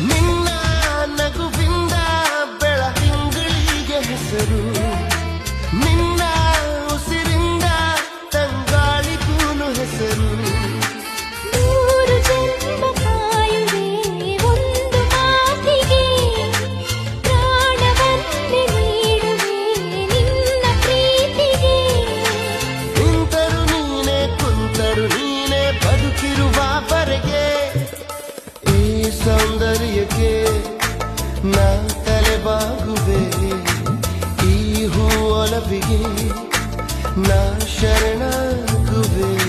ನಿನ್ನ ನಗುವಿಂದ ಬೆಳ ತಿಂಗಳಿಗೆ ಹೆಸರು. ನಿನ್ನ ಉಸಿರಿಂದ ತಂಗಾಳಿಗೂನು ಹೆಸರು. ನಿಂತರು ನೀನೆ ಕುಂತರು ನೀನೆ ಬದುಕಿರುವ ಬರೆಗೆ ಈ ಸಂ ನಾ ತಲೆಬಾಗುವೆ ಈ ಹೂ ಒಲವಿಗೆ ನಾ ಶರಣಾಗುವೆ.